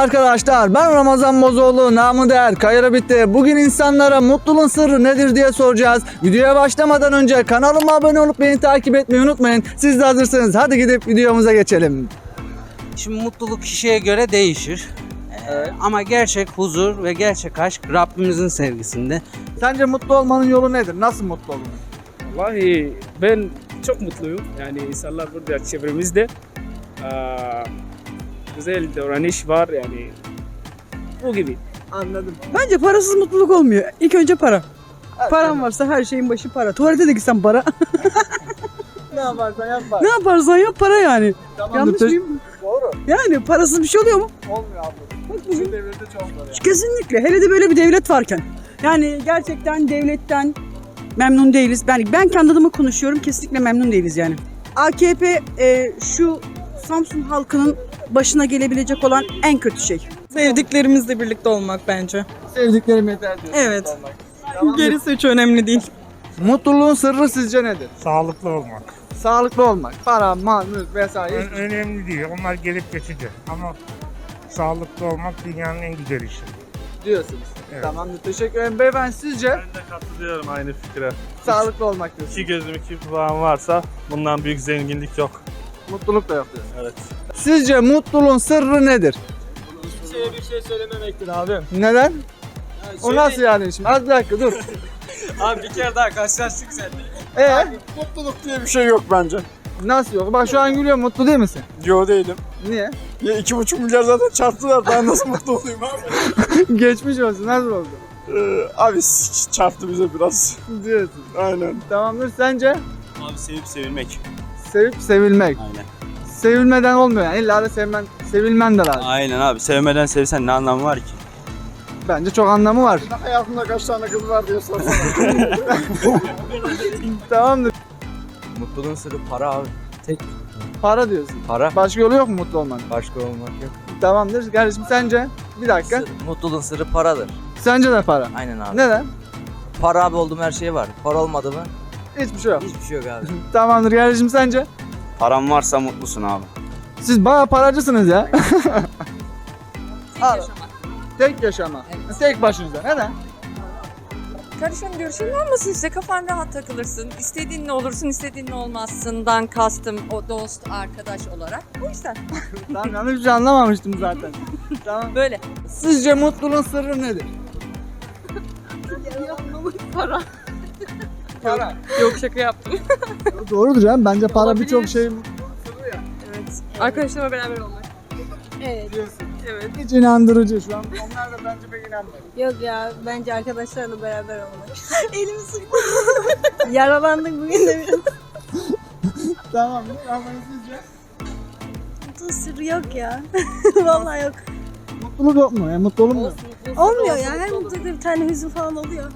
Merhaba arkadaşlar ben Ramazan Bozoğlu namı değer Kayra bitti. Bugün insanlara mutluluğun sırrı nedir diye soracağız. Videoya başlamadan önce kanalıma abone olup beni takip etmeyi unutmayın. Siz de hazırsınız hadi gidip videomuza geçelim. Şimdi mutluluk kişiye göre değişir. Ee, Ama gerçek huzur ve gerçek aşk Rabbimizin sevgisinde. Sence mutlu olmanın yolu nedir? Nasıl mutlu olunur? Vallahi ben çok mutluyum. Yani insanlar burada çevremizde. Aa, güzel davranış var yani. Bu gibi. Anladım. Bence parasız mutluluk olmuyor. İlk önce para. Paran varsa her şeyin başı para. Tuvalete de gitsen para. Ne yaparsan yapma. ne yaparsan yap para yani. Tamamdır. Yanlış Te- mıyım? Doğru. Yani parasız bir şey oluyor mu? Olmuyor abla. Bu devirde çok zor ya. Kesinlikle. Hele de böyle bir devlet varken. Yani gerçekten devletten memnun değiliz. Ben ben kendi adıma konuşuyorum. Kesinlikle memnun değiliz yani. AKP e, şu Samsun halkının başına gelebilecek olan en kötü şey. Sevdiklerimizle birlikte olmak bence. Sevdiklerim yeter diyor. Evet. Tamamdır. Gerisi hiç önemli değil. Mutluluğun sırrı sizce nedir? Sağlıklı olmak. Sağlıklı olmak. Para, mal, mülk vesaire. Ö- önemli değil. Onlar gelip geçici. Ama sağlıklı olmak dünyanın en güzel işi. diyorsunuz. Evet. Tamamdır. Teşekkür ederim. Beyefendi sizce Ben de katılıyorum aynı fikre. sağlıklı olmak diyorsunuz. İki gözüm iki kulağım varsa bundan büyük zenginlik yok. Mutluluk da yok diyorsunuz. Evet. Sizce mutluluğun sırrı nedir? Şeye bir şey söylememektir abi. Neden? O nasıl yani şimdi? Az bir dakika dur. Abi bir kere daha karşılaştık seninle. Ee, Mutluluk diye bir şey yok bence. nasıl yok? Bak şu an gülüyor mutlu değil misin? Yo değilim. Niye? Ya iki buçuk milyar zaten çarptılar. Ben nasıl mutlu olayım abi? Geçmiş olsun. Nasıl oldu? Ee, abi s- çarptı bize biraz. Diyorsun. Aynen. Tamamdır. Sence? Abi sevip sevilmek. Sevip sevilmek. Aynen. Sevilmeden olmuyor yani. İlla da sevmen, sevilmen de lazım. Aynen abi sevmeden sevsen ne anlamı var ki? Bence çok anlamı var. Hayatımda kaç tane kız var diye sorsana. Tamamdır. Mutluluğun sırrı para abi. Para diyorsun. Para. Başka yolu yok mu mutlu olmanın? Başka olmak yok. Tamamdır. Kardeşim sence? Bir dakika. Sır- mutluluğun sırrı paradır. Sence de para. Aynen abi. Neden? Para abi olduğum her şey var. Para olmadı mı Hiçbir şey yok. hiçbir şey yok abi. Tamamdır kardeşim sence? Param varsa mutlusun abi. Siz bayağı paracısınız ya. Al. Tek yaşama. Tek başınıza. Neden? Karışan görüşün olmasın işte kafan rahat takılırsın. İstediğinle olursun, istediğinle olmazsından kastım o dost, arkadaş olarak. O yüzden Tamam yanlış bir şey anlamamıştım zaten. tamam. böyle. Sizce mutluluğun sırrı nedir? Para. Para. Yok şaka yaptım. Doğrudur canım. Bence para Olabilir. birçok şey Evet. Arkadaşlarımla beraber olmak. Evet. diyorsun. Evet. Hiç inandırıcı şu an. Onlar da bence pek inanmıyor. Yok ya bence arkadaşlarla beraber olmak. Elimi sıktı. Yaralandık bugün de biraz. Tamam. Ama sizce? Mutlu sırrı yok ya. Vallahi yok. Mutluluk yok mu? Yani mutlu olmuyor. Olmuyor ya. Her mutlulukta bir tane hüzün falan oluyor.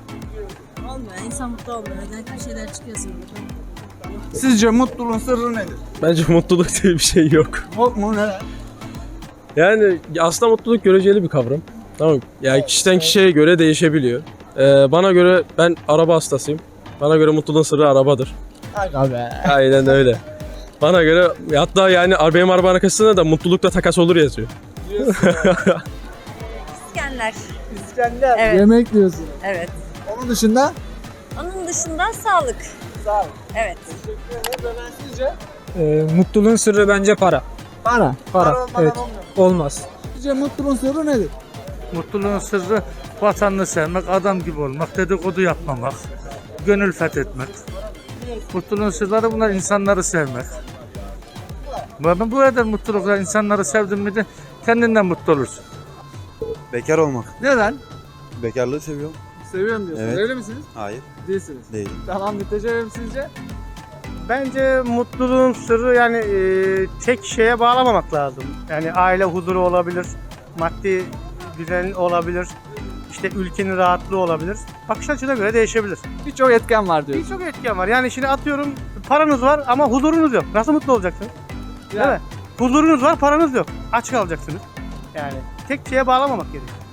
Olmuyor. İnsan mutlu olmuyor. Özellikle bir şeyler çıkıyorsun. Sizce mutluluğun sırrı nedir? Bence mutluluk diye bir şey yok. Yok mu? Neden? Yani aslında mutluluk göreceli bir kavram. Tamam. Yani kişiden kişiye göre değişebiliyor. Ee, bana göre ben araba hastasıyım. Bana göre mutluluğun sırrı arabadır. Aga be. Aynen öyle. Bana göre hatta yani benim araba arkasında da mutlulukla takas olur yazıyor. İskender. İskender. Evet. Yemek diyorsun. Evet. Onun dışında? Onun dışında sağlık. Sağ ol. Evet. Sizce? mutluluğun sırrı bence para. Para. Para, olmadan evet. olmuyor. Olmaz. Sizce mutluluğun sırrı nedir? Mutluluğun sırrı vatanını sevmek, adam gibi olmak, dedikodu yapmamak, gönül fethetmek. Mutluluğun sırları bunlar insanları sevmek. Ben bu kadar mutlulukla insanları sevdim mi de kendinden mutlu olursun. Bekar olmak. Neden? Bekarlığı seviyorum. Seviyorum diyorsunuz. Evet. Öyle misiniz? Hayır. Değilsiniz. Değilim. Tamamdır. Teşekkür ederim sizce? Bence mutluluğun sırrı yani e, tek şeye bağlamamak lazım. Yani aile huzuru olabilir, maddi düzen olabilir, işte ülkenin rahatlığı olabilir. Bakış açına göre değişebilir. Birçok etken var diyorsun. Birçok etken var. Yani şimdi atıyorum paranız var ama huzurunuz yok. Nasıl mutlu olacaksınız? Değil mi? Huzurunuz var, paranız yok. Aç kalacaksınız. Yani tek şeye bağlamamak gerekiyor.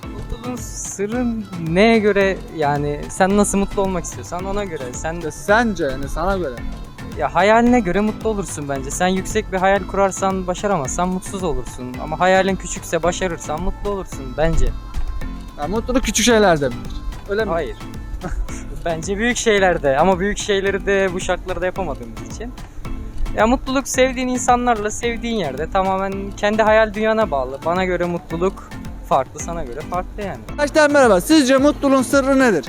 Mutluluğun sırrı neye göre yani sen nasıl mutlu olmak istiyorsan ona göre. Sen de Sence yani sana göre. Ya hayaline göre mutlu olursun bence. Sen yüksek bir hayal kurarsan başaramazsan mutsuz olursun. Ama hayalin küçükse başarırsan mutlu olursun bence. Ya, mutluluk küçük şeylerde midir? Öyle mi? Hayır. bence büyük şeylerde ama büyük şeyleri de bu şartlarda yapamadığımız için. Ya mutluluk sevdiğin insanlarla sevdiğin yerde tamamen kendi hayal dünyana bağlı. Bana göre mutluluk farklı, sana göre farklı yani. Arkadaşlar merhaba. Sizce mutluluğun sırrı nedir?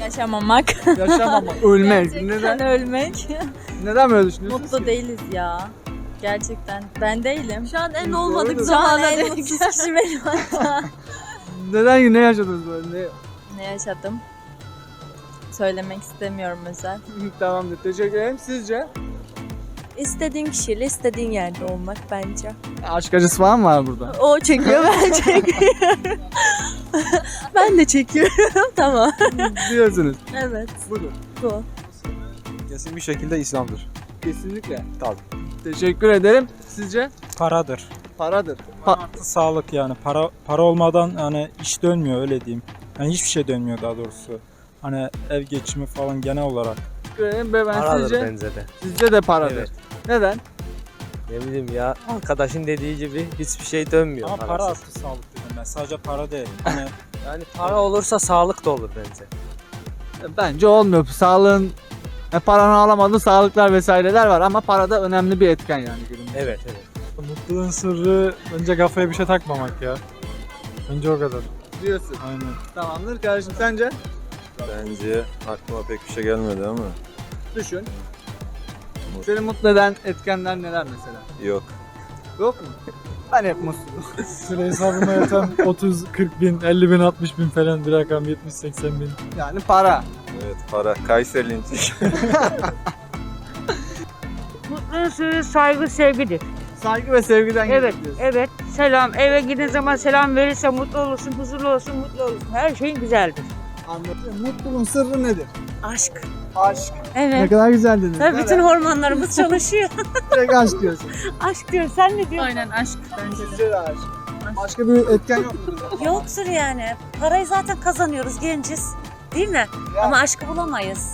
Yaşamamak. Yaşamamak. Ölmek. Gerçekten Neden? ölmek. Neden böyle düşünüyorsunuz? Mutlu ki? değiliz ya. Gerçekten. Ben değilim. Şu an en olmadık. Şu an en mutsuz kişi benim hatta. Neden ne yaşadınız böyle? Ne? ne yaşadım? Söylemek istemiyorum özel. Tamamdır. Teşekkür ederim. Sizce? İstediğin kişiyle istediğin yerde olmak bence. Aşk acısı falan var burada. O çekiyor ben çekiyorum. ben de çekiyorum. tamam. Diyorsunuz. Evet. Budur. Bu. Kesin bir şekilde İslam'dır. Kesinlikle. Tabii. Teşekkür ederim. Sizce? Paradır. Paradır. Pa- Sağlık yani para para olmadan hani iş dönmüyor öyle diyeyim. Yani hiçbir şey dönmüyor daha doğrusu. Hani ev geçimi falan genel olarak. Teşekkür ederim. Ve ben sizce? bence de. Sizce de paradır. Evet. Neden? Ne bileyim ya arkadaşın dediği gibi hiçbir şey dönmüyor. Ama para parasız. artı sağlık dedim ben. Sadece para değil. Hani Yani para olursa sağlık da olur bence. Bence olmuyor. Sağlığın e, paranı alamadığın sağlıklar vesaireler var ama para da önemli bir etken yani günümüzde. Evet evet. mutluluğun sırrı bence kafaya bir şey takmamak ya. Bence o kadar. Diyorsun. Aynen. Tamamdır kardeşim sence? Bence aklıma pek bir şey gelmedi ama. Düşün. Seni mutlu eden etkenler neler mesela? Yok. Yok mu? Ben hep mutluyum. Süre hesabıma yatan 30, 40 bin, 50 bin, 60 bin falan bir rakam 70, 80 bin. Yani para. Evet para. Kayseriliğin Mutluluğun sırrı saygı, sevgidir. Saygı ve sevgiden Evet, geliyor diyorsun. evet. Selam. Eve gittiğin zaman selam verirse mutlu olursun, huzurlu olsun, mutlu olursun. Her şeyin güzeldir. Anladım. Mutluluğun sırrı nedir? Aşk. Aşk. Ne Evet. kadar güzel dedin. Tabii bütün hormonlarımız çalışıyor. Direkt aşk diyorsun. aşk diyor. Sen ne diyorsun? Aynen aşk bence Sizce de aşk. Başka bir etken yok mudur? Yoktur yani. Parayı zaten kazanıyoruz genciz. Değil mi? Ama aşkı bulamayız.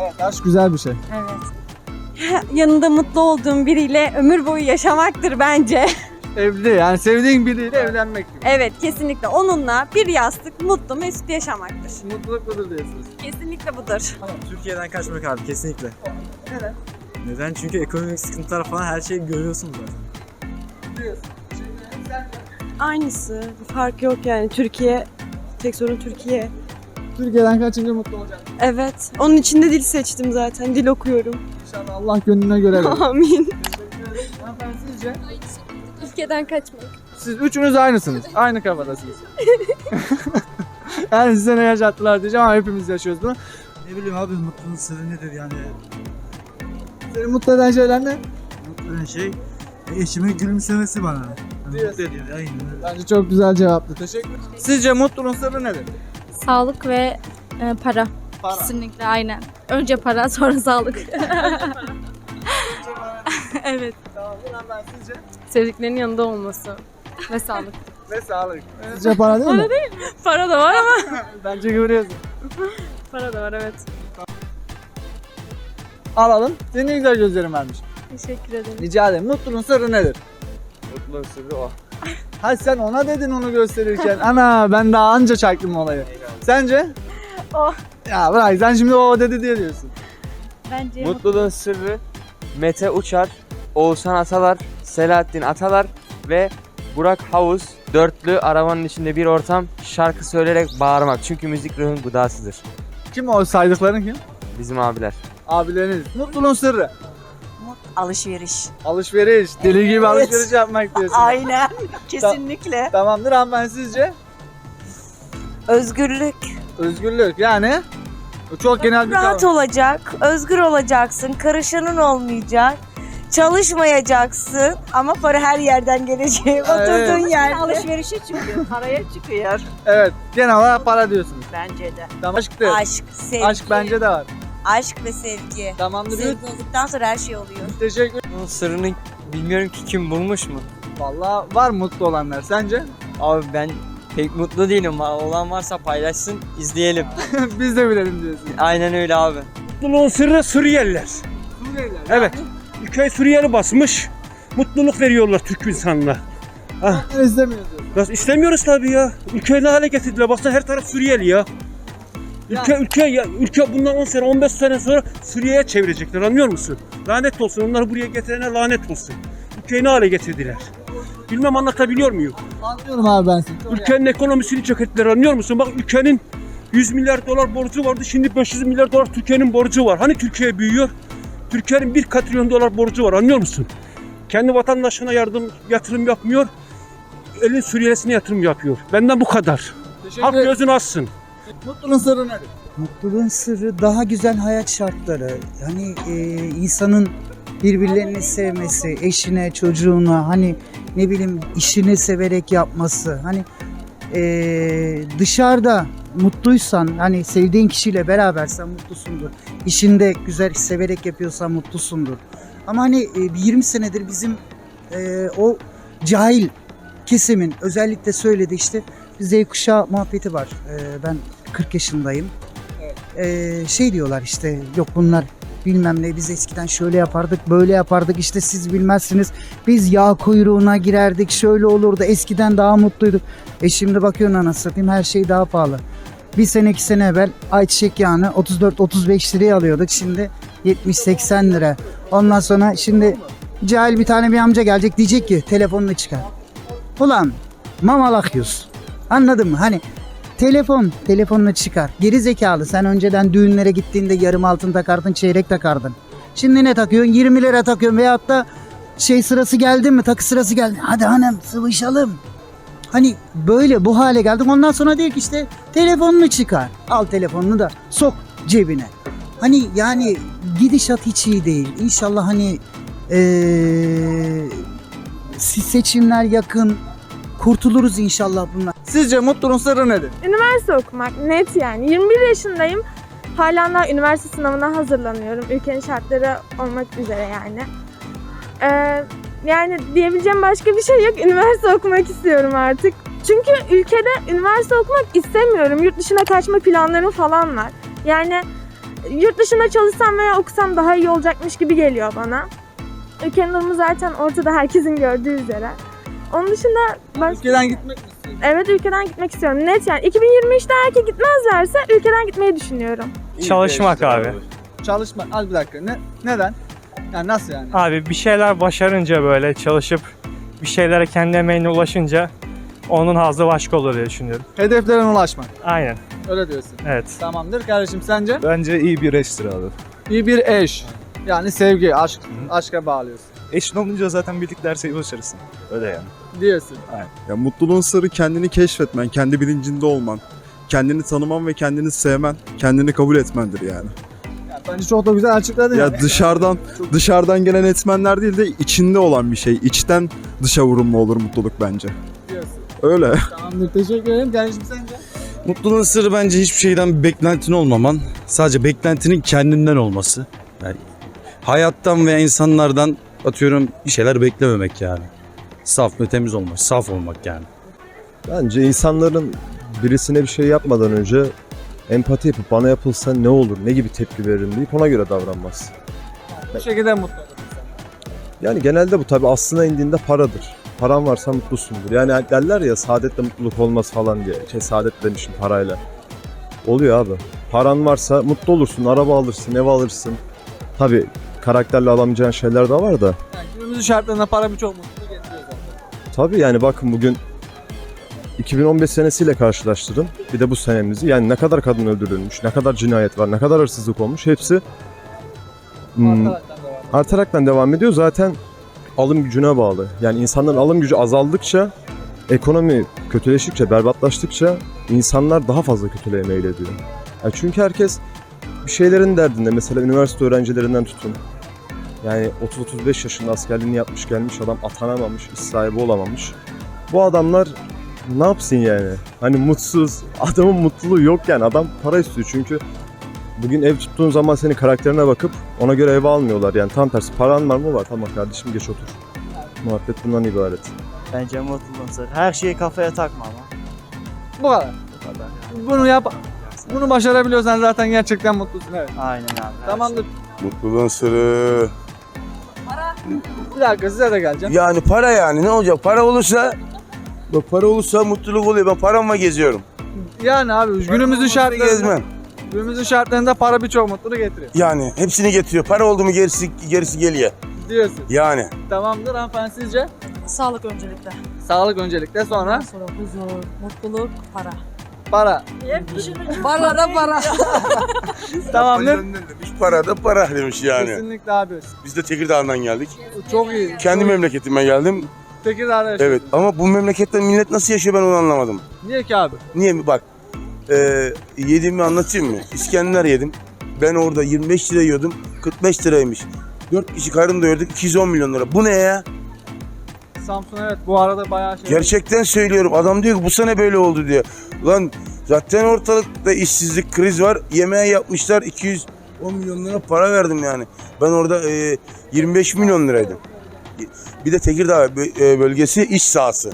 Evet aşk güzel bir şey. Evet. Yanında mutlu olduğum biriyle ömür boyu yaşamaktır bence. Evli yani sevdiğin biriyle evlenmek gibi. Evet kesinlikle onunla bir yastık mutlu mesut yaşamaktır. Mutluluk budur diyorsunuz. Kesinlikle budur. Türkiye'den kaçmak abi kesinlikle. Neden? Neden? Çünkü ekonomik sıkıntılar falan her şeyi görüyorsunuz zaten. Diyorsun. Aynısı. Fark yok yani. Türkiye tek sorun Türkiye. Türkiye'den kaçınca mutlu olacaksın. Evet. Onun için de dil seçtim zaten. Dil okuyorum. İnşallah Allah gönlüne göre verir. Amin. Hanımefendi sizce? Ülkeden kaçmak. Siz üçünüz aynısınız. Aynı kafadasınız. yani size ne yaşattılar diyeceğim ama hepimiz yaşıyoruz bunu. Ne bileyim abi mutluluğun sırrı nedir yani? Seni mutlu eden şeyler ne? Mutlu eden şey eşimin gülümsemesi bana. Diyorsun. Mutlu ediyor aynen öyle. Bence çok güzel cevaptı. Teşekkür ederim. Sizce mutluluğun sırrı nedir? Sağlık ve e, para. Para. Kesinlikle aynen. Önce para sonra sağlık. evet. Tamam. Ben sizce? Sevdiklerinin yanında olması ve sağlık. Ve sağlık. Sizce para değil mi? para da var ama. Bence görüyorsun. para da var evet. Alalım. Senin ne güzel gözlerin varmış. Teşekkür ederim. Rica ederim. Mutluluğun sırrı nedir? Mutluluğun sırrı o. Ha sen ona dedin onu gösterirken. Ana ben daha anca çaktım olayı. Sence? O. Ya bırak sen şimdi o dedi diye diyorsun. Bence Mutluluğun sırrı Mete Uçar, Oğuzhan Atalar, Selahattin Atalar ve Burak Havuz dörtlü arabanın içinde bir ortam şarkı söyleyerek bağırmak. Çünkü müzik ruhun gıdasıdır. Kim o saydıkların kim? Bizim abiler. Abileriniz. Mutluluğun sırrı. Alışveriş. Alışveriş. Deli gibi alışveriş yapmak diyorsun. Aynen. Kesinlikle. Tamamdır hanımefendi sizce? Özgürlük. Özgürlük yani çok genel bir Rahat kavram. olacak, özgür olacaksın, karışanın olmayacak. Çalışmayacaksın ama para her yerden gelecek. Oturduğun yerde. Alışverişe çıkıyor, paraya çıkıyor. Evet genel olarak para diyorsunuz. Bence de. Tamam aşktır. Aşk, sevgi. Aşk bence de var. Aşk ve sevgi. Tamamdır. Sevgi olduktan sonra her şey oluyor. Teşekkür Bunun sırrını bilmiyorum ki kim bulmuş mu? Valla var mutlu olanlar. Sence? Abi ben pek mutlu değilim. Olan varsa paylaşsın, izleyelim. Biz de bilelim diyorsun. Aynen öyle abi. Mutluluğun sırrı Suriyeliler. Evet. Ülkeyi Suriyeli basmış. Mutluluk veriyorlar Türk insanına. Ben istemiyoruz. Nasıl istemiyoruz tabii ya. Ülkeyi ne hale getirdiler? Baksana her taraf Suriyeli ya. Ülke ülke ya ülke bundan 10 sene 15 sene sonra Suriye'ye çevirecekler anlıyor musun? Lanet olsun onları buraya getirene lanet olsun. Ülkeyi ne hale getirdiler? Bilmem anlatabiliyor muyum? Anlıyorum abi ben seni. Ülkenin ekonomisini çökerttiler anlıyor musun? Bak ülkenin 100 milyar dolar borcu vardı şimdi 500 milyar dolar Türkiye'nin borcu var. Hani Türkiye büyüyor? Türkiye'nin 1 katrilyon dolar borcu var anlıyor musun? Kendi vatandaşına yardım yatırım yapmıyor. Elin Suriyelisine yatırım yapıyor. Benden bu kadar. Teşekkür Halk gözünü açsın. Mutluluğun sırrı nedir? Mutluluğun sırrı daha güzel hayat şartları. Yani e, insanın birbirlerini sevmesi, eşine, çocuğuna, hani ne bileyim işini severek yapması. Hani e, dışarıda mutluysan, hani sevdiğin kişiyle berabersen mutlusundur. İşinde güzel severek yapıyorsan mutlusundur. Ama hani e, bir 20 senedir bizim e, o cahil kesimin özellikle söyledi işte Z kuşağı muhabbeti var. E, ben 40 yaşındayım. Ee, şey diyorlar işte yok bunlar bilmem ne biz eskiden şöyle yapardık böyle yapardık işte siz bilmezsiniz biz yağ kuyruğuna girerdik şöyle olurdu eskiden daha mutluyduk. E şimdi bakıyorsun anasını satayım her şey daha pahalı. Bir sene iki sene evvel ayçiçek yağını 34-35 liraya alıyorduk şimdi 70-80 lira. Ondan sonra şimdi cahil bir tane bir amca gelecek diyecek ki telefonunu çıkar. Ulan mamalak yüz. Anladın mı? Hani Telefon, telefonunu çıkar. Geri zekalı. Sen önceden düğünlere gittiğinde yarım altın takardın, çeyrek takardın. Şimdi ne takıyorsun? 20 lira takıyorsun veyahut da şey sırası geldi mi? Takı sırası geldi. Hadi hanım sıvışalım. Hani böyle bu hale geldik. Ondan sonra diyor ki işte telefonunu çıkar. Al telefonunu da sok cebine. Hani yani gidişat hiç iyi değil. İnşallah hani eee seçimler yakın. Kurtuluruz inşallah bunlar. Sizce mutluluğun sırrı nedir? Üniversite okumak net yani. 21 yaşındayım. Hala daha üniversite sınavına hazırlanıyorum. Ülkenin şartları olmak üzere yani. Ee, yani diyebileceğim başka bir şey yok. Üniversite okumak istiyorum artık. Çünkü ülkede üniversite okumak istemiyorum. Yurt dışına kaçma planlarım falan var. Yani yurt dışında çalışsam veya okusam daha iyi olacakmış gibi geliyor bana. Ülkenin durumu zaten ortada herkesin gördüğü üzere. Onun dışında ben Ülkeden gitmek mi istiyorsun? Evet ülkeden gitmek istiyorum. Net yani. 2023'te eğer ki gitmezlerse ülkeden gitmeyi düşünüyorum. Çalışmak abi. Çalışma. Az bir dakika. Ne, neden? Yani nasıl yani? Abi bir şeyler başarınca böyle çalışıp bir şeylere kendi emeğine ulaşınca onun hazzı başka olur diye düşünüyorum. Hedeflerine ulaşmak. Aynen. Öyle diyorsun. Evet. Tamamdır kardeşim sence? Bence iyi bir eştir abi. İyi bir eş. Yani sevgi, aşk, aşka bağlıyorsun. Eşin olunca zaten bildikleri şeyi başarırsın. Öyle yani. Diyorsun. Ya mutluluğun sırrı kendini keşfetmen, kendi bilincinde olman, kendini tanıman ve kendini sevmen, kendini kabul etmendir yani. Bence çok da güzel açıkladın. Ya dışarıdan dışarıdan gelen etmenler değil de içinde olan bir şey. İçten dışa vurumlu olur mutluluk bence. Diyorsun. Öyle. Tamamdır. Teşekkür ederim. Kardeşim sence? Mutluluğun sırrı bence hiçbir şeyden beklentin olmaman. Sadece beklentinin kendinden olması. Yani hayattan veya insanlardan atıyorum bir şeyler beklememek yani. Saf ve temiz olmak, saf olmak yani. Bence insanların birisine bir şey yapmadan önce empati yapıp bana yapılsa ne olur, ne gibi tepki veririm deyip ona göre davranmaz. Bu şekilde mutlu olun. Yani genelde bu tabi aslına indiğinde paradır. Paran varsa mutlusundur. Yani derler ya saadetle mutluluk olmaz falan diye. Şey saadet demişim parayla. Oluyor abi. Paran varsa mutlu olursun, araba alırsın, ev alırsın. Tabi karakterle alamayacağın şeyler de var da. Yani günümüzün şartlarında para birçok mutluluğu getiriyor zaten. Tabii yani bakın bugün 2015 senesiyle karşılaştırın. Bir de bu senemizi. Yani ne kadar kadın öldürülmüş, ne kadar cinayet var, ne kadar hırsızlık olmuş. Hepsi hmm, Artaraktan devam. ediyor. Zaten alım gücüne bağlı. Yani insanların alım gücü azaldıkça, ekonomi kötüleştikçe, berbatlaştıkça insanlar daha fazla kötülüğe meylediyor. Yani çünkü herkes bir şeylerin derdinde. Mesela üniversite öğrencilerinden tutun. Yani 30-35 yaşında askerliğini yapmış gelmiş adam atanamamış, iş sahibi olamamış. Bu adamlar ne yapsın yani? Hani mutsuz, adamın mutluluğu yok yani. Adam para istiyor çünkü bugün ev tuttuğun zaman senin karakterine bakıp ona göre ev almıyorlar. Yani tam tersi paran var mı var tamam kardeşim geç otur. Muhabbet bundan ibaret. Bence mutluluğun sırrı. Her şeyi kafaya takma ama. Bu kadar. Bu kadar. Bunu yap. Bunu başarabiliyorsan zaten gerçekten mutlusun. Evet. Aynen abi. Tamamdır. Mutluluğun sırrı... Bir dakika size de geleceğim. Yani para yani ne olacak? Para olursa... Bak para olursa mutluluk oluyor. Ben paramla geziyorum. Yani abi günümüzün şartlarında Gezmem. günümüzün şartlarında para birçok mutluluğu getiriyor. Yani hepsini getiriyor. Para oldu mu gerisi, gerisi geliyor. Diyorsun. Yani. Tamamdır hanımefendi sizce? Sağlık öncelikle. Sağlık öncelikle sonra Sonra huzur, mutluluk, para. para. Para da para. Tamamdır. Demiş para da para demiş yani. Kesinlikle abi. Biz de Tekirdağ'dan geldik. Çok iyi. Kendi memleketime geldim. Tekirdağ'da yaşıyorsun. Evet ama bu memlekette millet nasıl yaşıyor ben onu anlamadım. Niye ki abi? Niye mi? Bak. E, yediğimi anlatayım mı? İskender yedim. Ben orada 25 lira yiyordum. 45 liraymış. 4 kişi karın doyurduk 210 milyon lira. Bu ne ya? Samsun evet bu arada bayağı şey. Gerçekten söylüyorum. Adam diyor ki bu sene böyle oldu diyor. Lan zaten ortalıkta işsizlik, kriz var. Yemeğe yapmışlar 210 milyon lira para verdim yani. Ben orada e, 25 milyon liraydım. Bir de Tekirdağ e, bölgesi iş sahası.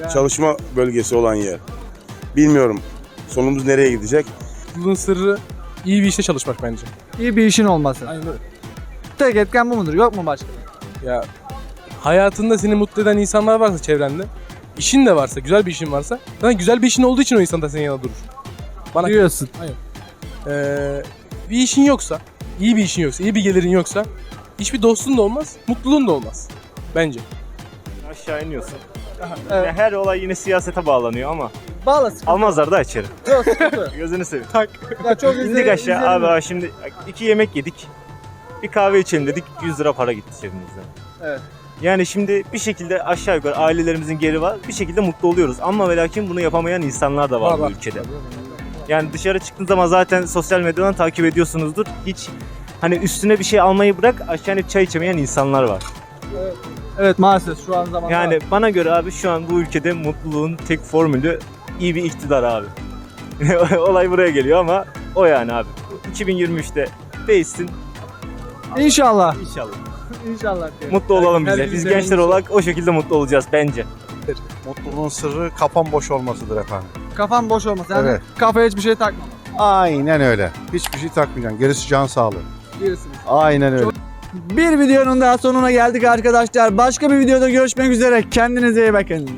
Yani. Çalışma bölgesi olan yer. Bilmiyorum sonumuz nereye gidecek. Mutluluğun sırrı iyi bir işte çalışmak bence. İyi bir işin olması. Aynen öyle. Tek etken bu mudur? Yok mu başka? Ya hayatında seni mutlu eden insanlar varsa çevrende, işin de varsa, güzel bir işin varsa, zaten güzel bir işin olduğu için o insan da senin yanında durur. Bana Diyorsun. Ee, bir işin yoksa, iyi bir işin yoksa, iyi bir gelirin yoksa, hiçbir dostun da olmaz, mutluluğun da olmaz. Bence. Aşağı iniyorsun. Evet. Her olay yine siyasete bağlanıyor ama Bağla sıkıntı. almazlar da içeri. Yok sıkıntı. Gözünü seveyim. Ya çok İndik izleyelim, aşağı izleyelim. abi şimdi iki yemek yedik. Bir kahve içelim dedik 100 lira para gitti cebimizden. Evet. Yani şimdi bir şekilde aşağı yukarı ailelerimizin geri var. Bir şekilde mutlu oluyoruz. Ama ve lakin bunu yapamayan insanlar da var, Var, bu var. ülkede. Yani dışarı çıktığın zaman zaten sosyal medyadan takip ediyorsunuzdur. Hiç hani üstüne bir şey almayı bırak aşağı inip çay içemeyen insanlar var. Evet maalesef şu an zamanda. Yani bana göre abi şu an bu ülkede mutluluğun tek formülü iyi bir iktidar abi. Olay buraya geliyor ama o yani abi. 2023'te değişsin İnşallah. inşallah. İnşallah. diyorum. Mutlu olalım Her biz de. Biz ülkenin gençler olarak o şekilde mutlu olacağız bence. Mutluluğun sırrı kafam boş olmasıdır efendim. Kafan boş olmasın. Yani Evet. kafaya hiçbir şey takma. Aynen öyle. Hiçbir şey takmayacaksın. Gerisi can sağlığı. Birisiniz. Aynen öyle. Bir videonun daha sonuna geldik arkadaşlar. Başka bir videoda görüşmek üzere. Kendinize iyi bakın.